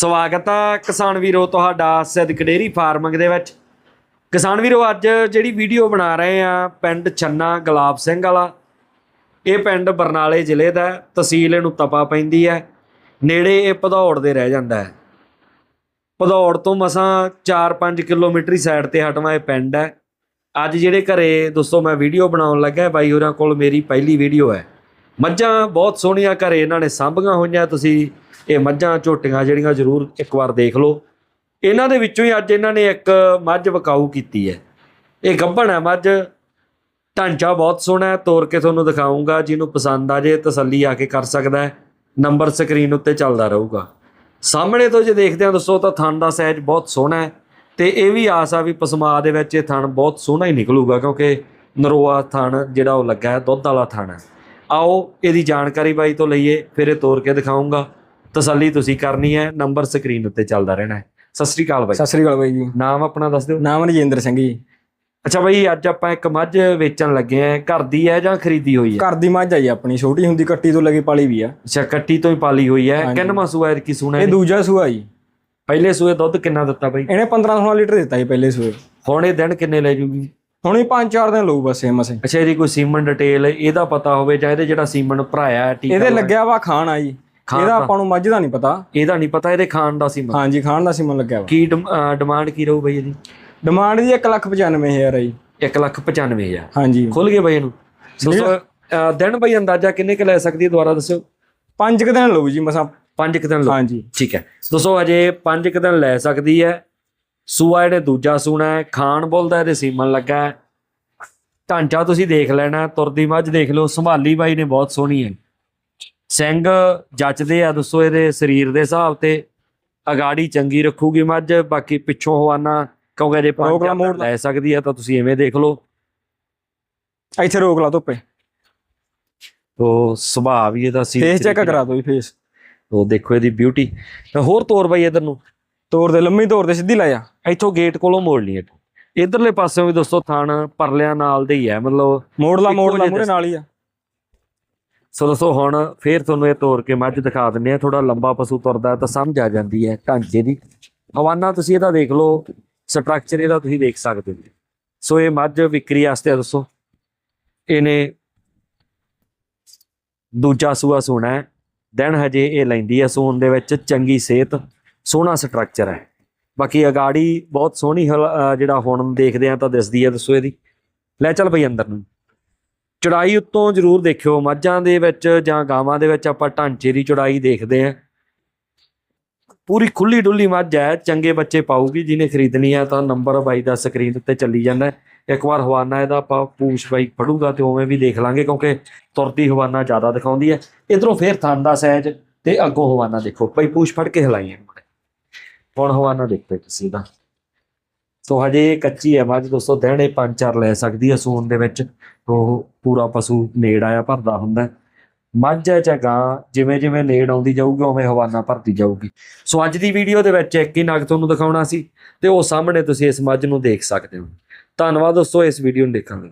ਸਵਾਗਤ ਆ ਕਿਸਾਨ ਵੀਰੋ ਤੁਹਾਡਾ ਸਿੱਧਕ ਡੇਰੀ ਫਾਰਮਿੰਗ ਦੇ ਵਿੱਚ। ਕਿਸਾਨ ਵੀਰੋ, ਅੱਜ ਜਿਹੜੀ ਵੀਡੀਓ ਬਣਾ ਰਹੇ ਆ, ਪਿੰਡ ਛੰਨਾ ਗੁਲਾਬ ਸਿੰਘ ਵਾਲਾ। ਇਹ ਪਿੰਡ ਬਰਨਾਲੇ ਜ਼ਿਲ੍ਹੇ ਦਾ ਤਹਿਸੀਲ ਇਹਨੂੰ ਤਪਾ ਪੈਂਦੀ ਹੈ। ਨੇੜੇ ਇਹ ਭਦੌੜ ਦੇ ਰਹਿ ਜਾਂਦਾ ਹੈ। ਭਦੌੜ ਤੋਂ ਮਸਾਂ 4-5 ਕਿਲੋਮੀਟਰ ਹੀ ਸਾਈਡ ਤੇ ਹਟਵਾ ਇਹ ਪਿੰਡ ਹੈ। ਅੱਜ ਜਿਹੜੇ ਘਰੇ, ਦੋਸਤੋ, ਮੈਂ ਵੀਡੀਓ ਬਣਾਉਣ ਲੱਗਾ ਬਾਈ ਹੋਰਾਂ ਕੋਲ ਮੇਰੀ ਪਹਿਲੀ ਵੀਡੀਓ ਹੈ। ਮੱਝਾਂ ਬਹੁਤ ਸੋਹਣੀਆਂ ਘਰੇ ਇਹਨਾਂ ਨੇ ਸਾਂਭੀਆਂ ਹੋਈਆਂ, ਤੁਸੀਂ ਇਹ ਮੱਝਾਂ, ਝੋਟੀਆਂ ਜਿਹੜੀਆਂ ਜ਼ਰੂਰ ਇੱਕ ਵਾਰ ਦੇਖ ਲਓ। ਇਹਨਾਂ ਦੇ ਵਿੱਚੋਂ ਹੀ ਅੱਜ ਇਹਨਾਂ ਨੇ ਇੱਕ ਮੱਝ ਵਿਕਾਊ ਕੀਤੀ ਹੈ। ਇਹ ਗੱਭਣ ਹੈ ਮੱਝ। ਢਾਂਚਾ ਬਹੁਤ ਸੋਹਣਾ ਹੈ, ਤੋਰ ਕੇ ਤੁਹਾਨੂੰ ਦਿਖਾਉਂਗਾ ਜਿਹਨੂੰ ਪਸੰਦ ਆ ਜੇ ਤਸੱਲੀ ਆ ਕੇ ਕਰ ਸਕਦਾ ਹੈ। ਨੰਬਰ ਸਕਰੀਨ ਉੱਤੇ ਚੱਲਦਾ ਰਹੂਗਾ। ਸਾਹਮਣੇ ਤੋਂ ਜੇ ਦੇਖਦੇ ਹਾਂ ਦੋਸਤੋ, ਤਾਂ ਥਣ ਦਾ ਸਾਈਜ਼ ਬਹੁਤ ਸੋਹਣਾ ਹੈ ਤੇ ਇਹ ਵੀ ਆਸ ਆ ਵੀ ਪਸਮਾ ਦੇ ਵਿੱਚ ਇਹ ਥਣ ਬਹੁਤ ਸੋਹਣਾ ਹੀ ਨਿਕਲੂਗਾ, ਕਿਉਂਕਿ ਨਰੋਆ ਥਣ ਜਿਹੜਾ ਉਹ ਲੱਗਾ ਹੈ, ਦੁੱਧ ਵਾਲਾ ਥਣ ਹੈ। ਆਓ ਇਹਦੀ ਜਾਣਕਾਰੀ ਬਾਈ ਤੋਂ ਲਈਏ ਫਿਰ ਇਹ ਤੋਰ ਕੇ ਦਿਖਾਉਂਗਾ। ਤਸੱਲੀ ਤੁਸੀਂ ਕਰਨੀ ਹੈ ਨੰਬਰ ਸਕਰੀਨ ਉੱਤੇ ਚੱਲਦਾ ਰਹਿਣਾ ਹੈ। ਸਤਿ ਸ੍ਰੀ ਅਕਾਲ ਬਾਈ। ਸਤਿ ਸ੍ਰੀ ਅਕਾਲ ਬਾਈ ਜੀ। ਨਾਮ ਆਪਣਾ ਦੱਸ ਦਿਓ। ਨਾਮ ਰਜਿੰਦਰ ਸਿੰਘ ਜੀ। ਅੱਛਾ ਬਾਈ ਅੱਜ ਆਪਾਂ ਇੱਕ ਮੱਝ ਵੇਚਣ ਲੱਗੇ ਆ ਘਰ ਦੀ ਹੈ ਜਾਂ ਖਰੀਦੀ ਹੋਈ ਹੈ? ਘਰ ਦੀ ਮੱਝ ਆ ਜੀ ਆਪਣੀ ਛੋਟੀ ਹੁੰਦੀ ਕੱਟੀ ਤੋਂ ਲੱਗੀ ਪਾਲੀ ਵੀ ਆ। ਅੱਛਾ ਕੱਟੀ ਤੋਂ ਹੀ ਪਾਲੀ ਹੋਈ ਹੈ। ਕਿੰਨਵਾਂ ਸੂਆ ਕੀ ਸੁਣਾ ਇਹ ਦੂਜਾ ਸੂਆ ਜੀ। ਪਹਿਲੇ ਸੂਏ ਦੁੱਧ ਕਿੰਨਾ ਦਿੱਤਾ ਬਾਈ? ਇਹਨੇ 15 16 ਲੀਟਰ ਦਿੱਤਾ ਜੀ ਪਹਿਲੇ ਸੂਏ। ਹੁਣ ਇਹ ਦਿਨ ਕਿੰਨੇ ਲੈ ਜੂਗੀ? ਹੁਣ ਹੀ 5-4 ਦਿਨ ਲਊ ਬਸ ਇਹ ਮਸੇ ਅੱਛਾ ਇਹਦੀ ਕੋਈ ਸੀਮਨ ਡਿਟੇਲ ਇਹਦਾ ਪਤਾ ਹੋਵੇ ਜਾਂ ਇਹਦੇ ਜਿਹੜਾ ਸੀਮਨ ਭਰਾਇਆ ਹੈ ਟੀਕਾ ਇਹਦੇ ਲੱਗਿਆ ਵਾ ਖਾਣ ਆ ਜੀ। ਇਹਦਾ। ਆਪਾਂ ਨੂੰ ਮੱਝ ਦਾ ਨਹੀਂ ਪਤਾ। ਇਹਦਾ ਨਹੀਂ ਪਤਾ ਇਹਦੇ ਖਾਣ ਦਾ ਸੀਮਨ। ਹਾਂਜੀ ਖਾਣ ਦਾ ਸੀਮਨ ਲੱਗਿਆ ਵਾ। ਕੀ ਡਿਮਾਂਡ ਕੀ ਰਹੂ ਬਾਈ ਇਹਦੀ? ਡਿਮਾਂਡ ਜੀ 1,95,000 ਹੈ ਜੀ। 195000 ਹਾਂਜੀ। ਖੁੱਲ ਗਏ ਬਾਈ ਇਹਨੂੰ? ਦੋਸਤੋ ਦਿਨ ਬਾਈ ਅੰਦਾਜ਼ਾ ਕਿੰਨੇ ਕ ਲੈ ਸਕਦੀ ਹੈ ਦੁਬਾਰਾ ਦੱਸਿਓ? 5 ਕੁ ਦਿਨ ਲਊ ਜੀ ਮਸਾਂ। 5 ਕ ਦਿਨ ਲਓ ਹਾਂਜੀ। ਠੀਕ ਹੈ। ਦੋਸਤੋ ਅਜੇ 5 ਕ ਦਿਨ ਲੈ ਸਕਦੀ ਹੈ। ਸੂਆ ਇਹਨੇ ਦੂਜਾ ਸੂਣਾ ਹੈ ਖਾਣ ਬੋਲਦਾ ਇਹਦੇ ਸੀਮਨ ਲੱਗਾ ਹੈ। ਢਾਂਚਾ ਤੁਸੀਂ ਦੇਖ ਲੈਣਾ ਤੁਰਦੀ ਮੱਝ ਦੇਖ ਲਓ ਸੰਭਾਲੀ ਬਾਈ ਨੇ ਬਹੁਤ ਸੋਹਣੀ ਹੈ। ਸਿੰਘ ਜੱਚਦੇ ਆ ਦੱਸੋ ਇਹਦੇ ਸਰੀਰ ਦੇ ਹਿਸਾਬ ਤੇ ਅਗਾੜੀ ਚੰਗੀ ਰੱਖੂਗੀ ਮੱਝ ਬਾਕੀ ਪਿੱਛੋਂ ਹਵਾਨਾ ਕਿਉਂਕਿ ਜੇ ਪੰਜ ਲਾ, ਸਕਦੀ ਹੈ ਤਾਂ ਤੁਸੀਂ ਐਵੇਂ ਦੇਖ ਲਓ। ਇੱਥੇ ਰੋਕ ਲਾ ਧੁੱਪੇ। ਤੋ ਸੁਭਾਅ ਵੀ ਇਹਦਾ ਸੀ ਫੇਸ ਚੈੱਕ ਕਰਾ ਦੋ ਫੇਸ। ਤੋ ਦੇਖੋ ਇਹਦੀ ਬਿਊਟੀ ਤਾਂ ਹੋਰ ਤੋਰ ਬਾਈ ਇਧਰ ਨੂੰ। ਤੋਰ ਦੇ ਲੰਮੀ ਤੋਰ ਦੇ ਸਿੱਧੀ ਲੈ ਜਾ ਇੱਥੋਂ ਗੇਟ ਕੋਲੋਂ ਮੋੜ ਲਈ ਇੱਥੋਂ ਇਧਰਲੇ ਪਾਸਿਓਂ ਵੀ ਦੋਸਤੋ ਥਣ ਪਰਲਿਆਂ ਨਾਲ ਦੇ ਹੀ ਹੈ ਮਤਲਬ ਮੋੜ ਲਾ ਮੋੜ ਲਾ ਜਿਹੇ ਮੂਰੇ ਨਾਲ ਹੀ ਆ। ਸੋ ਦੋਸਤੋ ਹੁਣ ਫੇਰ ਤੁਹਾਨੂੰ ਇਹ ਤੋੜ ਕੇ ਮੱਝ ਦਿਖਾ ਦਿੰਨੇ ਆ ਥੋੜਾ ਲੰਬਾ ਪਸ਼ੂ ਤੁਰਦਾ ਤਾਂ ਸਮਝ ਆ ਜਾਂਦੀ ਹੈ ਢਾਂਚੇ ਦੀ। ਹਵਾਨਾ ਤੁਸੀਂ ਇਹਦਾ ਦੇਖ ਲਓ ਸਟਰਕਚਰ ਇਹਦਾ ਤੁਸੀਂ ਦੇਖ ਸਕਦੇ ਹੋ। ਸੋ ਇਹ ਮੱਝ ਵਿਕਰੀ ਵਾਸਤੇ ਦੋਸਤੋ। ਇਹਨੇ ਦੂਜਾ ਸੂਆ ਸੋਣਾ ਹੈ। ਦਿਨ ਹਜੇ ਇਹ ਲੈਂਦੀ ਹੈ ਸੂਣ ਦੇ ਵਿੱਚ ਚੰਗੀ ਸਿਹਤ। ਸੋਹਣਾ ਸਟਰਕਚਰ ਹੈ। ਬਾਕੀ ਅਗਾੜੀ ਬਹੁਤ ਸੋਹਣੀ ਹਲ- ਜਿਹੜਾ ਹੁਣ ਦੇਖਦੇ ਆ ਤਾਂ ਦਿਸਦੀ ਹੈ ਦੱਸੋ ਇਹਦੀ। ਲੈ ਚੱਲ ਭਈ ਅੰਦਰ ਨੂੰ। ਚੜਾਈ ਉੱਤੋਂ ਜ਼ਰੂਰ ਦੇਖਿਓ, ਮੱਝਾਂ ਦੇ ਵਿੱਚ ਜਾਂ ਗਾਵਾਂ ਦੇ ਵਿੱਚ ਆਪਾਂ ਢਾਂਚੇ ਦੀ ਚੜਾਈ ਦੇਖਦੇ ਆਂ ਪੂਰੀ ਖੁੱਲੀ ਡੁੱਲੀ ਮੱਝ ਹੈ, ਚੰਗੇ ਬੱਚੇ ਪਾਊਗੀ, ਜਿਹਨੇ ਖਰੀਦਣੀ ਹੈ ਤਾਂ ਨੰਬਰ ਬਾਈ ਦਾ ਸਕਰੀਨ ਉੱਤੇ ਚੱਲੀ ਜਾਂਦਾ ਇੱਕ ਵਾਰ ਹਵਾਨਾ ਇਹਦਾ ਆਪਾਂ ਪੂਛ ਬਾਈ ਫੜੂਗਾ ਤੇ ਉਵੇਂ ਵੀ ਦੇਖ ਲਾਂਗੇ, ਕਿਉਂਕਿ ਤੁਰਦੀ ਹਵਾਨਾ ਜ਼ਿਆਦਾ ਦਿਖਾਉਂਦੀ ਹੈ। ਇਧਰੋਂ ਫੇਰ ਥਣ ਦਾ ਸਹਿਜ ਤੇ ਅੱਗੋਂ ਹਵਾਨਾ ਦੇਖੋ, ਬਾਈ ਪੂਛ ਫੜ ਕੇ ਹਿਲਾਈਏ ਹੁਣ ਹਵਾਨਾ ਦੇਖੋ ਤੁਸੀਂ ਦਾ। ਸੋ ਹਜੇ ਇਹ ਕੱਚੀ ਹੈ ਮੱਝ, ਦੋਸਤੋ ਦਿਨੇ ਪੰਜ ਚਾਰ ਲੈ ਸਕਦੀ ਹੈ ਸੂਣ ਦੇ ਵਿੱਚ। ਉਹ ਪੂਰਾ ਪਸ਼ੂ ਨੇੜ ਆਇਆ ਭਰਦਾ ਹੁੰਦਾ ਮੱਝ ਹੈ ਜਾਂ ਗਾਂ, ਜਿਵੇਂ ਜਿਵੇਂ ਨੇੜ ਆਉਂਦੀ ਜਾਊਗੀ, ਉਵੇਂ ਹਵਾਨਾ ਭਰਦੀ ਜਾਊਗੀ। ਸੋ ਅੱਜ ਦੀ ਵੀਡੀਓ ਦੇ ਵਿੱਚ ਇੱਕ ਹੀ ਨਗ ਤੁਹਾਨੂੰ ਦਿਖਾਉਣਾ ਸੀ, ਤੇ ਉਹ ਸਾਹਮਣੇ ਤੁਸੀਂ ਇਸ ਮੱਝ ਨੂੰ ਦੇਖ ਸਕਦੇ ਹੋ। ਧੰਨਵਾਦ, ਦੋਸਤੋ, ਇਸ ਵੀਡੀਓ ਨੂੰ ਦੇਖਣ ਲਈ।